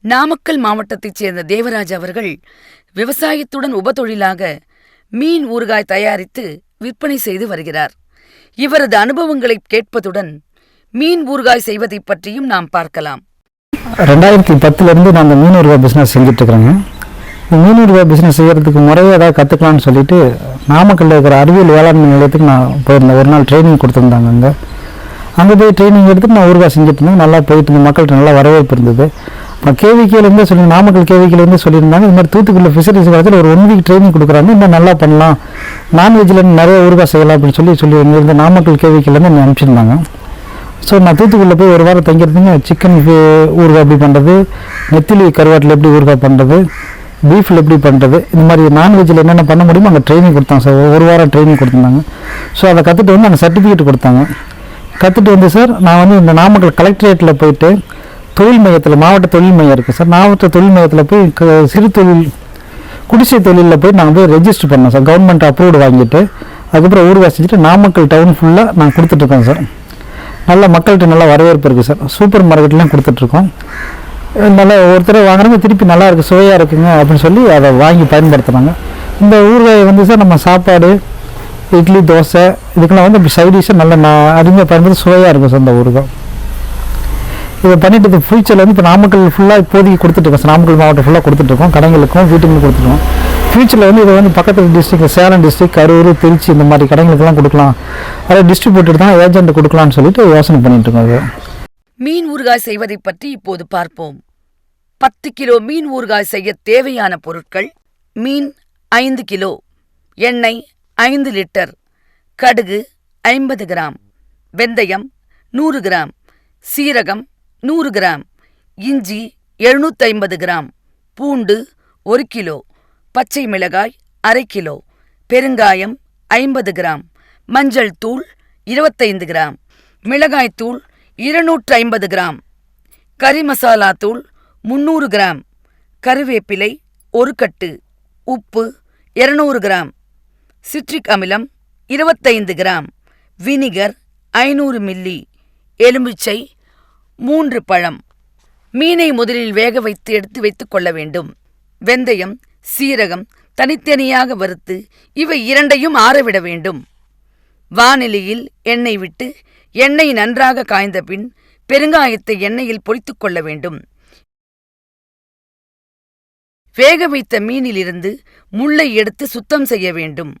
நாமக்கல் மாவட்டத்தைச் சேர்ந்த தேவராஜ் அவர்கள் விவசாயத்துடன் உபதொழிலாக மீன் ஊறுகாய் தயாரித்து விற்பனை செய்து வருகிறார். இவரது அனுபவங்களை கேட்பதுடன் மீன் ஊறுகாய் செய்வதைப் பற்றியும் நாம் பார்க்கலாம். ரெண்டாயிரத்தி பத்துலேருந்து நாங்கள் மீன் ஊறுகாய் பிஸ்னஸ் செஞ்சுட்டு இருக்கிறேங்க மீன் ஊறுகாய் பிஸ்னஸ் செய்கிறதுக்கு முறையாக ஏதாவது கற்றுக்கலாம்னு சொல்லிட்டு நாமக்கல்ல இருக்கிற அறிவியல் வேளாண்மை நிலையத்துக்கு நான் போயிருந்தேன். ஒரு நாள் ட்ரைனிங் கொடுத்துருந்தாங்க அங்கே. அங்கே போய் ட்ரைனிங் எடுத்துட்டு நான் ஊறுகாய் செஞ்சுட்டு இருந்தேன் நல்லா போயிட்டு இருந்தேன் மக்கள்கிட்ட நல்லா வரவேற்பு இருந்தது. கேவிக்கிலேருந்தே சொல்லி நாமக்கல் கேவிக்கிலேருந்து சொல்லியிருந்தாங்க. இந்த மாதிரி தூத்துக்குடியில் ஃபிஷரிஸ் காலத்தில் ஒரு ஒன் வீக் ட்ரைனிங் கொடுக்குறாங்க. இன்னும் நல்லா பண்ணலாம். நான்வெஜ்ஜில் நிறைய ஊறுகாய் செய்யலாம் அப்படின்னு சொல்லி சொல்லி இங்கேருந்து நாமக்கல் கேவிக்கிலேருந்து என்னை அனுப்பிச்சிருந்தாங்க. ஸோ நான் தூத்துக்குடியில் போய் ஒரு வாரம் தங்கியிருந்தீங்க. சிக்கன் ஊறுகாய் எப்படி பண்ணுறது நெத்திலி கருவாட்டில் எப்படி ஊறுகாய் பண்ணுறது பீஃபில் எப்படி பண்ணுறது இந்த மாதிரி நான்வெஜ்ஜில் என்னென்ன பண்ண முடியுமோ அங்கே ட்ரைனிங் கொடுத்தாங்க சார் ஒரு வாரம் ட்ரைனிங் கொடுத்துருந்தாங்க. ஸோ அதை கற்றுட்டு வந்து அந்த சர்டிஃபிகேட் கொடுத்தாங்க. கற்றுட்டு வந்து சார் நான் வந்து இந்த நாமக்கல் கலெக்டரேட்டில் போயிட்டு தொழில் மையத்தில் மாவட்ட தொழில் மையம் இருக்குது சார் மாவட்ட தொழில் மையத்தில் போய் க- சிறு தொழில் குடிசை தொழிலில் போய் நாங்கள் போய் ரெஜிஸ்டர் பண்ணோம் சார். கவர்மெண்ட் அப்ரூவ்டு வாங்கிட்டு அதுக்கப்புறம் ஊறுகாய் செஞ்சுட்டு நாமக்கல் டவுன் ஃபுல்லாக நான் கொடுத்துட்ருக்கோம் சார். நல்ல மக்கள்கிட்ட நல்லா வரவேற்பு இருக்குது சார். சூப்பர் மார்க்கெட்லாம் கொடுத்துட்ருக்கோம் நல்லா ஒருத்தர் வாங்குறவங்க திருப்பி நல்லா இருக்குது சுவையாக இருக்குங்க அப்படின்னு சொல்லி அதை வாங்கி பயன்படுத்துகிறாங்க இந்த ஊறுகாயை வந்து சார் நம்ம சாப்பாடு இட்லி தோசை இதுக்கெல்லாம் வந்து சைடிஷாக நல்ல நான் அருமையாக பயன்படுத்தி சுவையாக இருக்கும் சார் இந்த ஊறுகாய். இதை பண்ணிட்டு ஃபியூச்சரில் வந்து இப்போ நாமக்கல் ஃபுல்லாக இப்போதைக்கு கொடுத்துட்ருக்கோம் சார் நாமக்கல் மாவட்டம் ஃபுல்லாக கொடுத்துட்ருக்கோம் கடைகளுக்கும் வீட்டுக்கும் கொடுத்துருக்கோம் ஃபியூச்சரில் வந்து இதை வந்து பக்கத்தில் டிஸ்ட்ரிக்ட் சேலம் டிஸ்ட்ரிக் கரூர் திருச்சி இந்த மாதிரி கடைகளுக்கெல்லாம் கொடுக்கலாம். அதை டிஸ்ட்ரிபியூட்டர் தான் ஏஜென்ட் கொடுக்கலாம்னு சொல்லிட்டு யோசனை பண்ணிட்டு இருக்கோம் இது. மீன் ஊறுகாய் செய்வதை பற்றி இப்போது பார்ப்போம். பத்து கிலோ மீன் ஊறுகாய் செய்ய தேவையான பொருட்கள் மீன் ஐந்து கிலோ எண்ணெய் ஐந்து லிட்டர் கடுகு ஐம்பது கிராம் வெந்தயம் நூறு கிராம் சீரகம் நூறு கிராம். இஞ்சி எழுநூற்றைம்பது கிராம். பூண்டு ஒரு கிலோ. பச்சை மிளகாய் அரை கிலோ. பெருங்காயம் ஐம்பது கிராம். மஞ்சள் தூள் இருபத்தைந்து கிராம். மிளகாய்த்தூள் இருநூற்று ஐம்பது கிராம். கறி மசாலா தூள் முந்நூறு கிராம். கருவேப்பிலை ஒரு கட்டு. உப்பு இருநூறு கிராம். சிட்ரிக் அமிலம் இருபத்தைந்து கிராம். வினிகர் ஐநூறு மில்லி. எலுமிச்சை மூன்று பழம். மீனை முதலில் வேக வைத்து எடுத்து வைத்துக் கொள்ள வேண்டும். வெந்தயம் சீரகம் தனித்தனியாக வறுத்து இவை இரண்டையும் ஆறவிட வேண்டும். வானிலையில் எண்ணெய் விட்டு எண்ணெய் நன்றாக காய்ந்த பின் பெருங்காயத்தை எண்ணெயில் பொரித்துக் கொள்ள வேண்டும். வேக வைத்த மீனிலிருந்து முள்ளை எடுத்து சுத்தம் செய்ய வேண்டும்.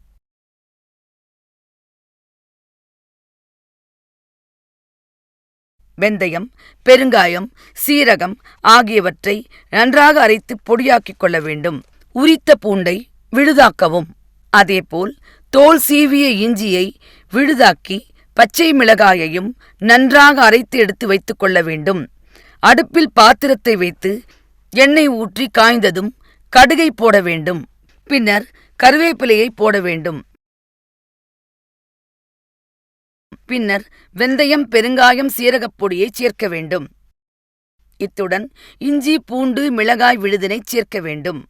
வெந்தயம் பெருங்காயம் சீரகம் ஆகியவற்றை நன்றாக அரைத்து பொடியாக்கிக் கொள்ள வேண்டும். உரித்த பூண்டை விழுதாக்கவும். அதேபோல் தோல் சீவிய இஞ்சியை விழுதாக்கி பச்சை மிளகாயையும் நன்றாக அரைத்து எடுத்து வைத்துக் கொள்ள வேண்டும். அடுப்பில் பாத்திரத்தை வைத்து எண்ணெய் ஊற்றி காய்ந்ததும் கடுகை போட வேண்டும். பின்னர் கருவேப்பிலையை போட வேண்டும். பின்னர் வெந்தயம் பெருங்காயம் சீரகப் பொடியை சேர்க்க வேண்டும். இத்துடன் இஞ்சி பூண்டு மிளகாய் விழுதினை சேர்க்க வேண்டும்.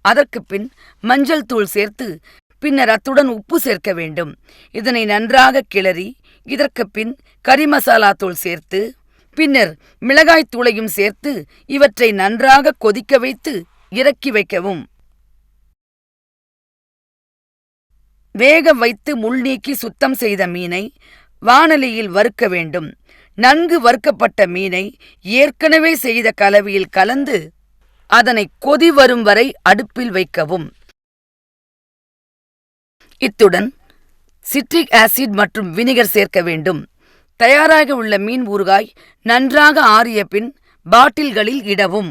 அதற்குப் பின் மஞ்சள் தூள் சேர்த்து பின்னர் அத்துடன் உப்பு சேர்க்க வேண்டும். இதனை நன்றாக கிளறி இதற்கு பின் கறி மசாலா தூள் சேர்த்து பின்னர் மிளகாய் தூளையும் சேர்த்து இவற்றை நன்றாக கொதிக்க வைத்து இறக்கி வைக்கவும். வேக வைத்து முள் நீக்கி சுத்தம் செய்த மீனை வானலியில் வறுக்க வேண்டும். நன்கு வறுக்கப்பட்ட மீனை ஏற்கனவே செய்த கலவையில் கலந்து அதனை கொதி வரும் வரை அடுப்பில் வைக்கவும். இத்துடன் சிட்ரிக் ஆசிட் மற்றும் வினிகர் சேர்க்க வேண்டும். தயாராக உள்ள மீன் ஊறுகாய் நன்றாக ஆறிய பின் பாட்டில்களில் இடவும்.